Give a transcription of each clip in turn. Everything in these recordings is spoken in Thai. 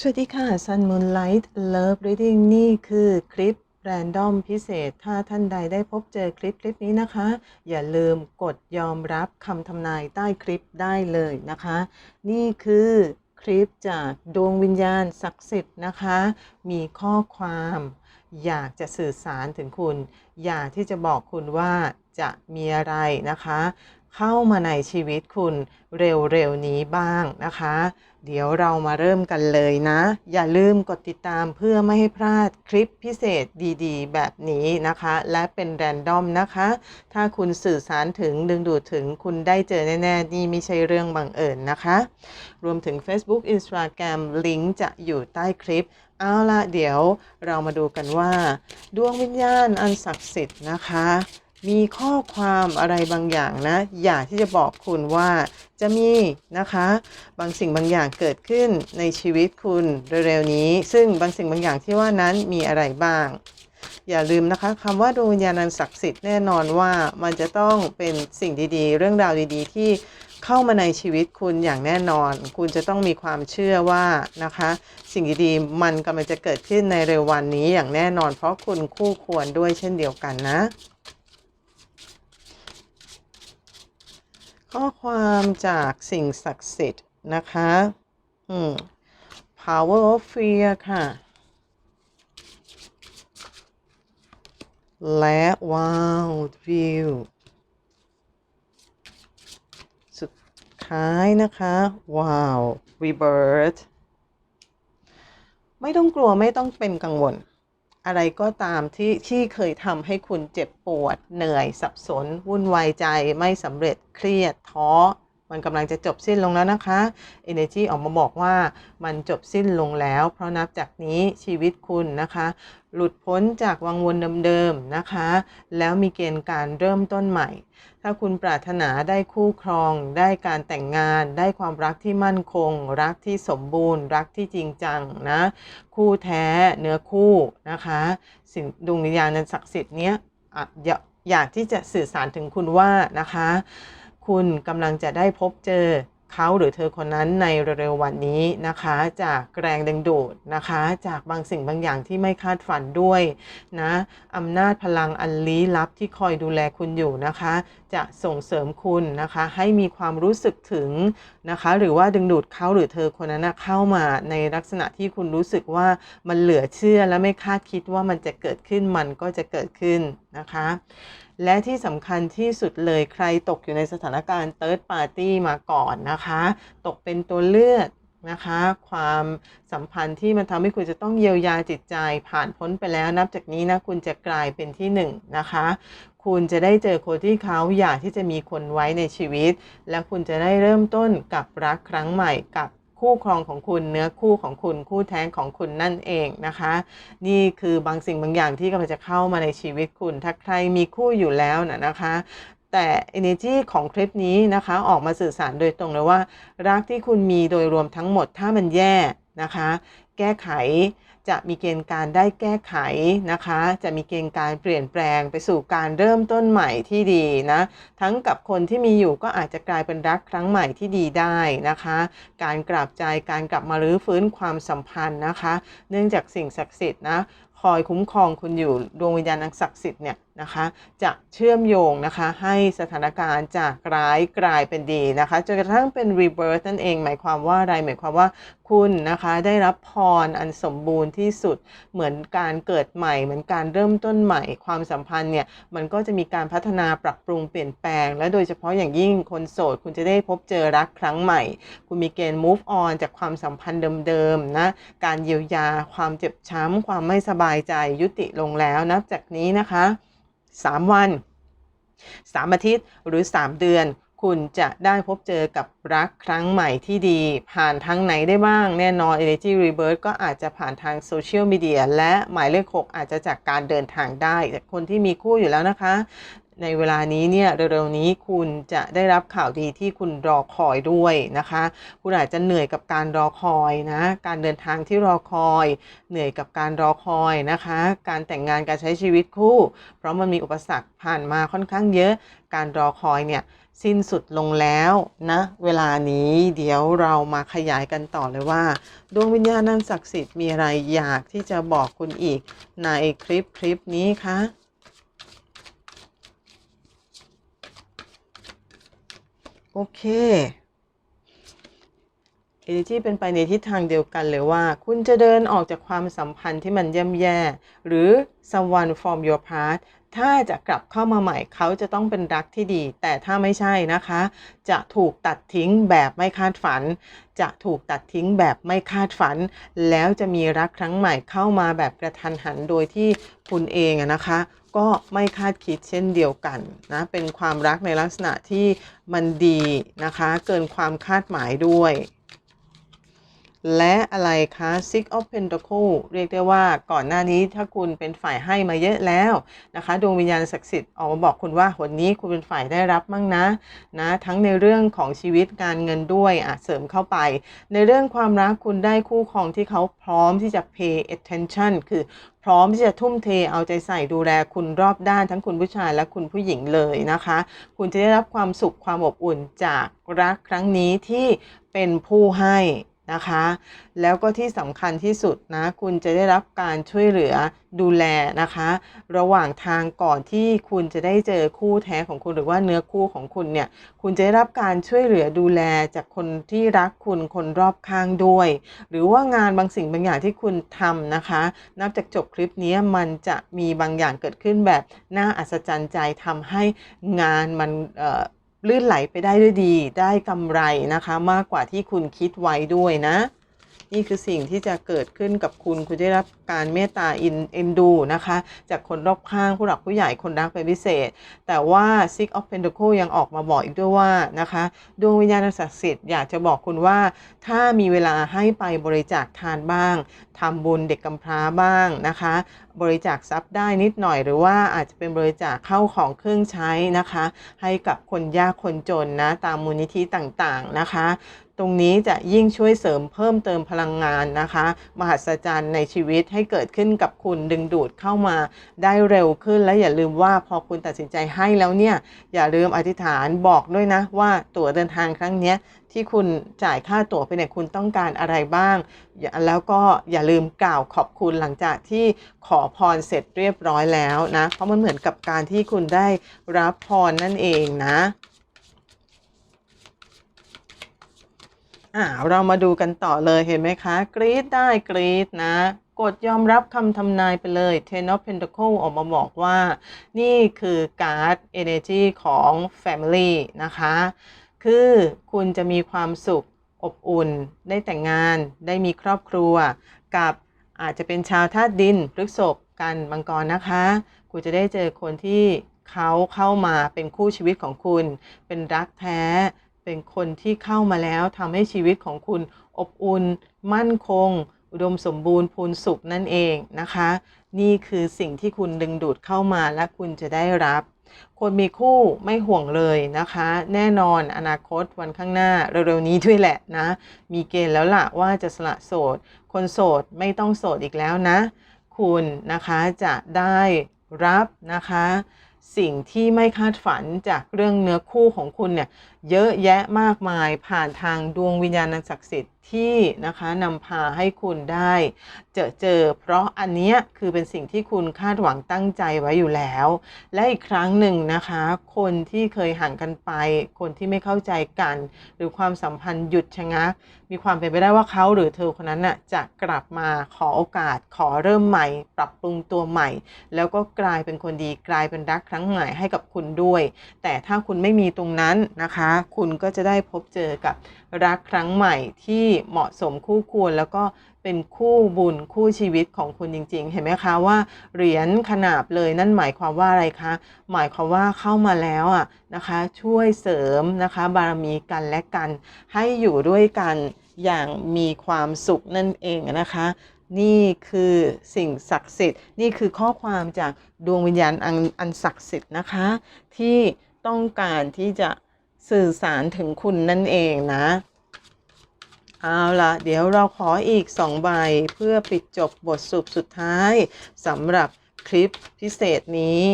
สวัสดีค่ะ Sun Moonlight Love Reading นี่คือคลิปแรนดอมพิเศษ ถ้าท่านใดได้พบเจอคลิปคลิปนี้นะคะ อย่าลืมกดยอมรับคำทำนายใต้คลิปได้เลยนะคะ นี่คือคลิปจากดวงวิญญาณศักดิ์สิทธิ์นะคะ มีข้อความ อยากจะสื่อสารถึงคุณ อยากที่จะบอกคุณว่าจะมีอะไรนะคะ เข้ามาในชีวิตคุณเร็วๆนี้บ้างนะคะ เดี๋ยวเรามาเริ่มกันเลยนะ อย่าลืมกดติดตามเพื่อไม่ให้พลาดคลิปพิเศษดีๆ แบบนี้นะคะ และเป็นแรนดอมนะคะ ถ้าคุณสื่อสารถึงดึงดูดถึงคุณได้เจอแน่ ๆ นี่ไม่ใช่เรื่องบังเอิญนะคะ รวมถึง Facebook Instagram ลิงก์จะอยู่ใต้คลิปเอาละเดี๋ยวเรามาดูกันว่า ดวงวิญญาณอันศักดิ์สิทธิ์นะคะ มีข้อความอะไรบางอย่างนะ อยากที่จะบอกคุณว่าจะมีนะคะ บางสิ่งบางอย่างเกิดขึ้นในชีวิตคุณเร็วๆนี้ ซึ่งบางสิ่งบางอย่างที่ว่านั้นมีอะไรบ้าง อย่าลืมนะคะคำว่าดวงวิญญาณศักดิ์สิทธิ์แน่นอนว่ามันจะต้องเป็นสิ่งดีๆ เรื่องราวดีๆ ที่เข้ามาในชีวิตคุณอย่างแน่นอน คุณจะต้องมีความเชื่อว่านะคะ สิ่งดีๆมันกำลังจะเกิดขึ้นในเร็ววันนี้อย่างแน่นอน เพราะคุณคู่ควรด้วยเช่นเดียวกันนะ ข้อความจากสิ่งศักดิ์สิทธิ์นะคะอืม power of fear ค่ะ และว้าว view สุดท้ายนะคะว้าว rebirth ไม่ต้องกลัวไม่ต้องเป็นกังวล อะไรก็ตามที่ที่เคยทำให้คุณเจ็บปวด เหนื่อยสับสน วุ่นวายใจไม่สำเร็จเครียดท้อ มันกำลังจะจบสิ้นลงแล้วนะคะ Energy ออกมาบอกว่ามันจบสิ้นลงแล้ว เพราะนับจากนี้ชีวิตคุณนะคะ หลุดพ้นจากวังวนเดิมๆนะคะ แล้วมีเกณฑ์การเริ่มต้นใหม่ ถ้าคุณปรารถนาได้คู่ครอง ได้การแต่งงาน ได้ความรักที่มั่นคง รักที่สมบูรณ์ รักที่จริงจังนะ คู่แท้เนื้อคู่นะคะ สิ่งดวงวิญญาณนันศักดิ์สิทธิ์เนี้ยออยากที่จะสื่อสารถึงคุณว่านะคะ คุณกำลังจะได้พบเจอเขาหรือเธอคนนั้นในเร็วๆวันนี้นะคะ จากแรงดึงดูดนะคะ จากบางสิ่งบางอย่างที่ไม่คาดฝันด้วยนะอำนาจพลังอันลี้ลับที่คอยดูแลคุณอยู่นะคะ จะส่งเสริมคุณนะคะ ให้มีความรู้สึกถึงนะคะ หรือว่าดึงดูดเขาหรือเธอคนนั้นเข้ามาในลักษณะที่คุณรู้สึกว่ามันเหลือเชื่อและไม่คาดคิดว่ามันจะเกิดขึ้นมันก็จะเกิดขึ้นนะคะ และที่สำคัญที่สุดเลยใครตกอยู่ในสถานการณ์ Third Party มาก่อนนะคะ ตกเป็นตัวเลือดนะคะ ความสัมพันธ์ที่มันทำให้คุณจะต้องเยียวยาจิตใจผ่านพ้นไปแล้วนับจากนี้นะคุณจะกลายเป็นที่หนึ่งนะคะ คุณจะได้เจอคนที่เขาอยากที่จะมีคนไว้ในชีวิต และคุณจะได้เริ่มต้นกับรักครั้งใหม่กับ คู่ครองของคุณ เนื้อคู่ของคุณคู่แท้งของคุณนั่นเองนะคะ นี่คือบางสิ่งบางอย่างที่กำลังจะเข้ามาในชีวิตคุณ ถ้าใครมีคู่อยู่แล้วนะนะคะแต่ energy ของคลิปนี้นะคะ ออกมาสื่อสารโดยตรงเลยว่า รักที่คุณมีโดยรวมทั้งหมดถ้ามันแย่นะคะ แก้ไข จะมีเกณฑ์การได้แก้ไขนะคะ จะมีเกณฑ์การเปลี่ยนแปลงไปสู่การเริ่มต้นใหม่ที่ดีนะ ทั้งกับคนที่มีอยู่ก็อาจจะกลายเป็นรักครั้งใหม่ที่ดีได้นะคะ การกลับใจการกลับมารื้อฟื้นความสัมพันธ์นะคะ เนื่องจากสิ่งศักดิ์สิทธิ์นะคอยคุ้มครองคุณอยู่ดวงวิญญาณอันศักดิ์สิทธิ์เนี่ย นะคะจะเชื่อมโยงนะคะให้สถานการณ์จากร้ายกลายเป็นดีนะคะจนกระทั่งเป็น rebirth นั่นเอง หมายความว่าอะไรหมายความว่าคุณนะคะได้รับพรอันสมบูรณ์ที่สุดเหมือนการเกิดใหม่ เหมือนการเริ่มต้นใหม่ ความสัมพันธ์เนี่ยมันก็จะมีการพัฒนาปรับปรุงเปลี่ยนแปลง และโดยเฉพาะอย่างยิ่งคนโสด คุณจะได้พบเจอรักครั้งใหม่ คุณมีเกณฑ์ move on จากความสัมพันธ์เดิมๆนะการเยียวยาความเจ็บช้ำความไม่สบายใจยุติลงแล้วนับจากนี้นะคะ 3 วัน 3 อาทิตย์หรือ 3 เดือน คุณจะได้พบเจอกับรักครั้งใหม่ที่ดี ผ่านทางไหนได้บ้าง แน่นอน Energy Rebirth ก็อาจจะผ่านทางโซเชียลมีเดียและหมายเลข 6 อาจจะจากการเดินทางได้แต่คนที่มีคู่อยู่แล้วนะคะ ในเวลานี้เนี่ยเร็วๆนี้คุณจะได้รับข่าวดีที่คุณรอคอยด้วยนะคะ คุณอาจจะเหนื่อยกับการรอคอยนะการเดินทางที่รอคอย เหนื่อยกับการรอคอยนะคะ การแต่งงานการใช้ชีวิตคู่ เพราะมันมีอุปสรรคผ่านมาค่อนข้างเยอะ การรอคอยเนี่ยสิ้นสุดลงแล้วนะเวลานี้เดี๋ยวเรามาขยายกันต่อเลยว่า ดวงวิญญาณนั้นศักดิ์สิทธิ์มีอะไรอยากที่จะบอกคุณอีกในคลิปคลิปนี้คะ โอเคเอเนจีเป็นไปในทิศทางเดียวกันเลยว่า คุณจะเดินออกจากความสัมพันธ์ที่มันย่ำแย่ หรือ someone from your past ถ้าจะกลับเข้ามาใหม่เขาจะต้องเป็นรักที่ดี แต่ถ้าไม่ใช่นะคะ จะถูกตัดทิ้งแบบไม่คาดฝัน จะถูกตัดทิ้งแบบไม่คาดฝัน แล้วจะมีรักครั้งใหม่เข้ามาแบบกระทันหันโดยที่คุณเองนะคะ ก็ไม่คาดคิดเช่นเดียวกันนะเป็นความรักในลักษณะที่มันดีนะคะ เกินความคาดหมายด้วย และอะไรคะ Six of Pentacle เรียกได้ว่าก่อนหน้านี้ถ้าคุณเป็นฝ่ายให้มาเยอะแล้วนะคะดวงวิญญาณศักดิ์สิทธิ์ออกมาบอกคุณว่าวันนี้คุณเป็นฝ่ายได้รับมั่งนะนะทั้งในเรื่องของชีวิตการเงินด้วยอะเสริมเข้าไป ในเรื่องความรักคุณได้คู่ครองที่เขาพร้อมที่จะ pay attention คือพร้อมที่จะทุ่มเทเอาใจใส่ดูแลคุณรอบด้านทั้งคุณผู้ชายและคุณผู้หญิงเลยนะคะ คุณจะได้รับความสุขความอบอุ่นจากรักครั้งนี้ที่เป็นผู้ให้ นะคะ แล้วก็ที่สำคัญที่สุดนะ คุณจะได้รับการช่วยเหลือดูแลนะคะ ระหว่างทางก่อนที่คุณจะได้เจอคู่แท้ของคุณหรือว่าเนื้อคู่ของคุณเนี่ย คุณจะได้รับการช่วยเหลือดูแลจากคนที่รักคุณคนรอบข้างด้วย หรือว่างานบางสิ่งบางอย่างที่คุณทำนะคะ นับจากจบคลิปนี้มันจะมีบางอย่างเกิดขึ้นแบบน่าอัศจรรย์ใจทำให้งานมันเอ่อ ลื่นไหลไปได้ด้วยดี ได้กำไรนะคะ มากกว่าที่คุณคิดไว้ด้วยนะ นี่คือสิ่งที่จะเกิดขึ้นกับคุณคุณได้รับการเมตตาอินเอ็นดูนะคะ จากคนรอบข้างผู้หลักผู้ใหญ่คนรักเป็นพิเศษ แต่ว่า Six of Pentacle ยังออกมาบอกอีกด้วยว่านะคะดวงวิญญาณศักดิ์สิทธิ์อยากจะบอกคุณว่า ถ้ามีเวลาให้ไปบริจาคทานบ้างทำบุญเด็กกำพร้าบ้างนะคะ บริจาคทรัพย์ได้นิดหน่อยหรือว่าอาจจะเป็นบริจาคเข้าของเครื่องใช้นะคะ ให้กับคนยากคนจนนะตามมูลนิธิต่างๆนะคะ ตรงนี้จะยิ่งช่วยเสริมเพิ่มเติมพลังงานนะคะ มหัศจรรย์ในชีวิตให้เกิดขึ้นกับคุณดึงดูดเข้ามาได้เร็วขึ้นและอย่าลืมว่าพอคุณตัดสินใจให้แล้วเนี่ย อย่าลืมอธิษฐานบอกด้วยนะว่าตั๋วเดินทางครั้งนี้ที่คุณจ่ายค่าตั๋วไปเนี่ยคุณต้องการอะไรบ้าง แล้วก็อย่าลืมกล่าวขอบคุณหลังจากที่ขอพรเสร็จเรียบร้อยแล้วนะ เพราะมันเหมือนกับการที่คุณได้รับพรนั่นเองนะ อ่าเรามาดูกันต่อเลยเห็นไหมคะ กรีดได้กรีดนะ กดยอมรับคำทำนายไปเลย Ten of Pentacle ออกมาบอกว่า นี่คือการ์ด Energy ของ Family นะคะ คือคุณจะมีความสุขอบอุ่น ได้แต่งงาน ได้มีครอบครัว กับอาจจะเป็นชาวธาตุดินพฤษภกันมังกรนะคะ คุณจะได้เจอคนที่เขาเข้ามาเป็นคู่ชีวิตของคุณ เป็นรักแท้ เป็นคนที่เข้ามาแล้วทำให้ชีวิตของคุณอบอุ่นมั่นคง อุดมสมบูรณ์พูนสุขนั่นเองนะคะ นี่คือสิ่งที่คุณดึงดูดเข้ามาและคุณจะได้รับ คนมีคู่ไม่ห่วงเลยนะคะ แน่นอนอนาคตวันข้างหน้าเร็วๆนี้ด้วยแหละนะ มีเกณฑ์แล้วล่ะว่าจะสละโสด คนโสดไม่ต้องโสดอีกแล้วนะ คุณนะคะจะได้รับนะคะ สิ่งที่ไม่คาดฝันจากเรื่องเนื้อคู่ของคุณเนี่ย เยอะแยะมากมายผ่านทางดวงวิญญาณศักดิ์สิทธิ์ที่นะคะนำพาให้คุณได้ เจอเจอ เพราะอันนี้คือเป็นสิ่งที่คุณคาดหวังตั้งใจไว้อยู่แล้ว และอีกครั้งหนึ่งนะคะ คนที่เคยห่างกันไป คนที่ไม่เข้าใจกัน หรือความสัมพันธ์หยุดชะงัก มีความเป็นไปได้ว่าเขาหรือเธอคนนั้นน่ะจะกลับมาขอโอกาส ขอเริ่มใหม่ ปรับปรุงตัวใหม่ แล้วก็กลายเป็นคนดีกลายเป็นรักครั้งใหม่ให้กับคุณด้วย แต่ถ้าคุณไม่มีตรงนั้นนะคะคุณก็จะได้พบเจอกับรักครั้งใหม่ที่เหมาะสมคู่ควรแล้วก็เป็นคู่บุญคู่ชีวิตของคุณจริง ๆ เห็นไหมคะว่าเหรียญขนาบเลยนั่นหมายความว่าอะไรคะ หมายความว่าเข้ามาแล้วอะนะคะ ช่วยเสริมนะคะ บารมีกันและกัน ให้อยู่ด้วยกันอย่างมีความสุขนั่นเองนะคะ นี่คือสิ่งศักดิ์สิทธิ์ นี่คือข้อความจากดวงวิญญาณอันอันศักดิ์สิทธิ์นะคะ ที่ต้องการที่จะ สื่อสารถึงคุณนั่นเองนะ เอาละเดี๋ยวเราขออีก 2 ใบเพื่อปิดจบบทสุปสุดท้ายสำหรับคลิปพิเศษนี้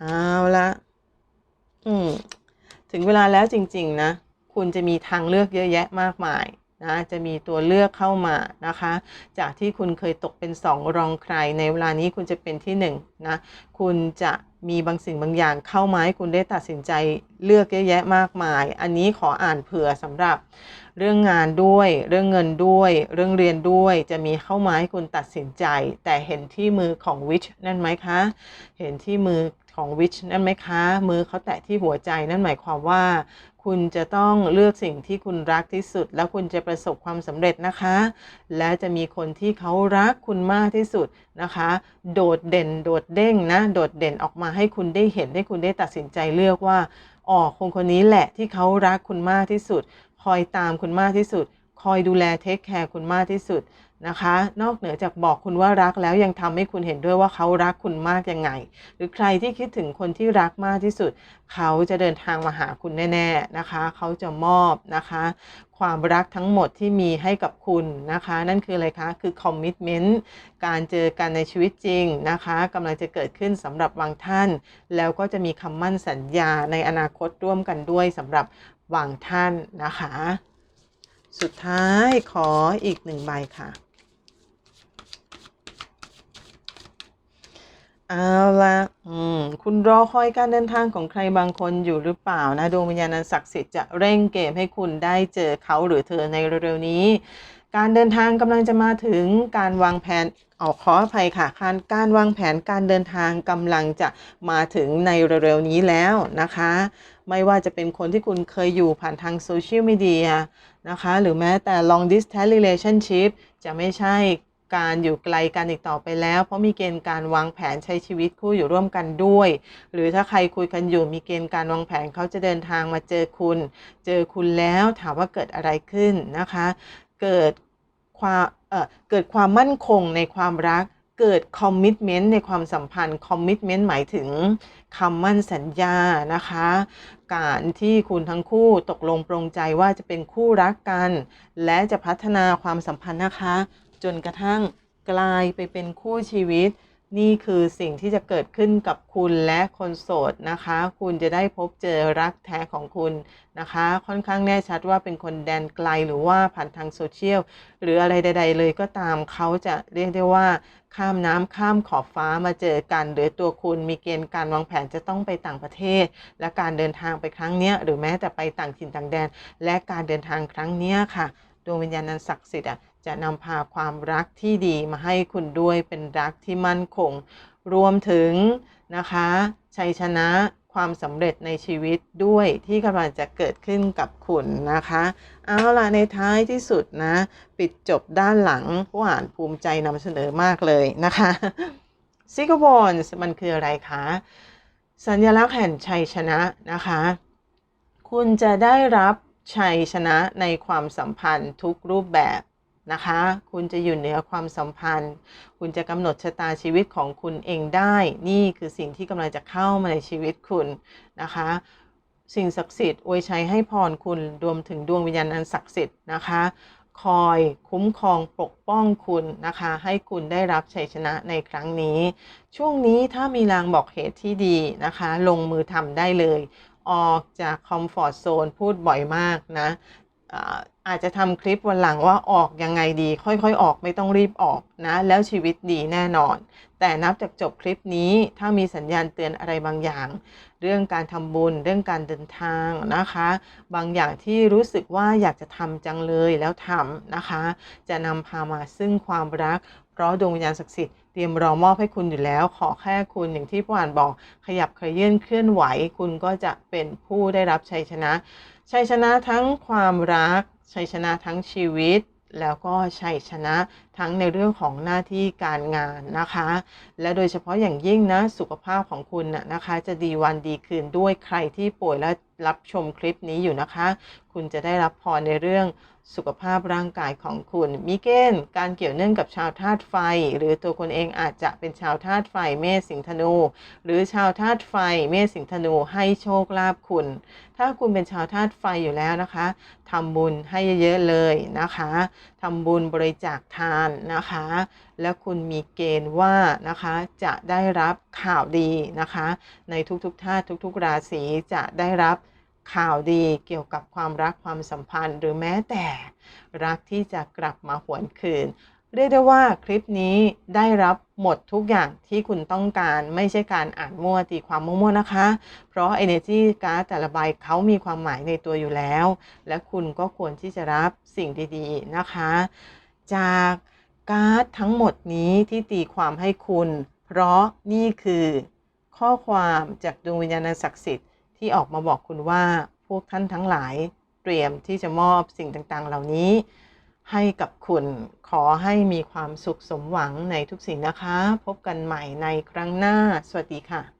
เอาละอืมถึงเวลาแล้วจริง ๆ นะ คุณจะมีทางเลือกเยอะแยะมากมายนะจะมีตัวเลือกเข้ามานะคะ จากที่คุณเคยตกเป็นสองรองใคร ในเวลานี้คุณจะเป็นที่หนึ่งนะคุณจะ มีบางสิ่งบางอย่างเข้ามาให้คุณได้ตัดสินใจเลือกเยอะแยะมากมาย อันนี้ขออ่านเผื่อสำหรับเรื่องงานด้วย เรื่องเงินด้วย เรื่องเรียนด้วย จะมีเข้ามาให้คุณตัดสินใจ แต่เห็นที่มือของวิชนั่นไหมคะ เห็นที่มือ ของวิชนั่นไหมคะ มือเขาแตะที่หัวใจนั่นหมายความว่า คุณจะต้องเลือกสิ่งที่คุณรักที่สุด แล้วคุณจะประสบความสำเร็จนะคะ และจะมีคนที่เขารักคุณมากที่สุดนะคะ โดดเด่นโดดเด้งนะ โดดเด่นออกมาให้คุณได้เห็นให้คุณได้ตัดสินใจเลือกว่าอ๋อคนคนนี้แหละที่เขารักคุณมากที่สุด คอยตามคุณมากที่สุด คอยดูแลเทคแคร์คุณมากที่สุด นะคะ นอกเหนือจากบอกคุณว่ารักแล้วยังทำให้คุณเห็นด้วยว่าเขารักคุณมากยังไง หรือใครที่คิดถึงคนที่รักมากที่สุด เขาจะเดินทางมาหาคุณแน่ ๆนะคะ เขาจะมอบนะคะ ความรักทั้งหมดที่มีให้กับคุณนะคะ นั่นคืออะไรคะ คือคอมมิชเมนต์การเจอกันในชีวิตจริงนะคะกำลังจะเกิดขึ้นสำหรับบางท่าน แล้วก็จะมีคำมั่นสัญญาในอนาคตร่วมกันด้วยสำหรับบางท่านนะคะ สุดท้ายขออีกหนึ่งใบค่ะ เอาละอืม คุณรอคอยการเดินทางของใครบางคนอยู่หรือเปล่านะ ดวงวิญญาณอันศักดิ์สิทธิ์จะเร่งเกมให้คุณได้เจอเขาหรือเธอในเร็วๆนี้ การเดินทางกำลังจะมาถึงการวางแผนออกขออภัยค่ะการการวางแผนการเดินทางกำลังจะมาถึงในเร็วๆนี้แล้วนะคะ ไม่ว่าจะเป็นคนที่คุณเคยอยู่ผ่านทางโซเชียลมีเดียนะคะ หรือแม้แต่ long distance relationship จะไม่ใช่ การอยู่ไกลกันอีกต่อไปแล้ว เพราะมีเกณฑ์การวางแผนใช้ชีวิตคู่อยู่ร่วมกันด้วย หรือถ้าใครคุยกันอยู่มีเกณฑ์การวางแผนเขาจะเดินทางมาเจอคุณ เจอคุณแล้วถามว่าเกิดอะไรขึ้นนะคะ เกิดความเอ่อเกิดความมั่นคงในความรักเกิดคอมมิชเมนต์ในความสัมพันธ์คอมมิชเมนต์หมายถึงคำมั่นสัญญานะคะ การที่คุณทั้งคู่ตกลงปรงใจว่าจะเป็นคู่รักกัน และจะพัฒนาความสัมพันธ์นะคะ จนกระทั่งกลายไปเป็นคู่ชีวิต นี่คือสิ่งที่จะเกิดขึ้นกับคุณและคนโสดนะคะ คุณจะได้พบเจอรักแท้ของคุณนะคะ ค่อนข้างแน่ชัดว่าเป็นคนแดนไกลหรือว่าผ่านทางโซเชียลหรืออะไรใด ๆ เลยก็ตามเขาจะเรียกได้ว่า ข้ามน้ำข้ามขอบฟ้ามาเจอกัน หรือตัวคุณมีเกณฑ์การวางแผนจะต้องไปต่างประเทศ และการเดินทางไปครั้งนี้หรือแม้แต่ไปต่างถิ่นต่างแดน และการเดินทางครั้งนี้ค่ะดวงวิญญาณอันศักดิ์สิทธิ์อะ จะนำพาความรักที่ดีมาให้คุณด้วยเป็นรักที่มั่นคง รวมถึงนะคะชัยชนะความสำเร็จในชีวิตด้วยที่กำลังจะเกิดขึ้นกับคุณนะคะ เอาล่ะในท้ายที่สุดนะ ปิดจบด้านหลังผู้อ่านภูมิใจนำเสนอมากเลยนะคะซิกบอนมันคืออะไรคะ สัญลักษณ์แห่งชัยชนะนะคะ คุณจะได้รับชัยชนะในความสัมพันธ์ทุกรูปแบบ นะคะ คุณจะอยู่เหนือความสัมพันธ์ คุณจะกำหนดชะตาชีวิตของคุณเองได้ นี่คือสิ่งที่กำลังจะเข้ามาในชีวิตคุณนะคะ สิ่งศักดิ์สิทธิ์อวยชัยให้พรคุณรวมถึงดวงวิญญาณอันศักดิ์สิทธิ์นะคะ คอยคุ้มครองปกป้องคุณนะคะ ให้คุณได้รับชัยชนะในครั้งนี้ ช่วงนี้ถ้ามีลางบอกเหตุที่ดีนะคะ ลงมือทำได้เลยออกจากคอมฟอร์ z โซนพูดบ่อยมากนะ อาอาจจะทำคลิปวันหลังว่าออกยังไงดี ค่อยๆ ออกไม่ต้องรีบออกนะ แล้วชีวิตดีแน่นอน แต่นับจากจบคลิปนี้ถ้ามีสัญญาณเตือนอะไรบางอย่าง เรื่องการทำบุญ เรื่องการเดินทางนะคะ บางอย่างที่รู้สึกว่าอยากจะทำจังเลยแล้วทำนะคะ จะนำพามาซึ่งความรัก เพราะดวงวิญญาณศักดิ์สิทธิ์เตรียมรอมอบให้คุณอยู่แล้ว ขอแค่คุณอย่างที่ผู้อ่านบอก ขยับขยื่นเคลื่อนไหว คุณก็จะเป็นผู้ได้รับชัยชนะ ชัยชนะทั้งความรัก ชัยชนะทั้งชีวิต แล้วก็ชัยชนะทั้งในเรื่องของหน้าที่การงานนะคะ และโดยเฉพาะอย่างยิ่งนะสุขภาพของคุณนะนะคะ จะดีวันดีคืนด้วยใครที่ป่วยและรับชมคลิปนี้อยู่นะคะ คุณจะได้รับพรในเรื่อง สุขภาพร่างกายของคุณ มีเกณฑ์การเกี่ยวเนื่องกับชาวธาตุไฟ หรือตัวคุณเองอาจจะเป็นชาวธาตุไฟเมษสิงห์ธนู หรือชาวธาตุไฟเมษสิงห์ธนูให้โชคลาภคุณ ถ้าคุณเป็นชาวธาตุไฟอยู่แล้วนะคะทำบุญให้เยอะๆเลยนะคะทำบุญบริจาคทานนะคะ และคุณมีเกณฑ์ว่านะคะจะได้รับข่าวดีนะคะ ในทุกๆท่าตุทุก ๆ ราศีจะได้รับ ข่าวดีเกี่ยวกับความรักความสัมพันธ์ หรือแม้แต่รักที่จะกลับมาหวนคืน เรียกได้ว่าคลิปนี้ได้รับหมดทุกอย่างที่คุณต้องการไม่ใช่การอ่านมั่วตีความมั่วๆนะคะ เพราะ Energy การ์ดแต่ละใบเขามีความหมายในตัวอยู่แล้ว และคุณก็ควรที่จะรับสิ่งดีๆนะคะ จากการ์ดทั้งหมดนี้ที่ตีความให้คุณ เพราะนี่คือข้อความจากดวงวิญญาณศักดิ์สิทธิ์ ที่ออกมาบอกคุณว่าพวกท่านทั้งหลายเตรียมที่จะมอบสิ่งต่างๆ เหล่านี้ ให้กับคุณขอให้มีความสุขสมหวังในทุกสิ่งนะคะ พบกันใหม่ในครั้งหน้า สวัสดีค่ะ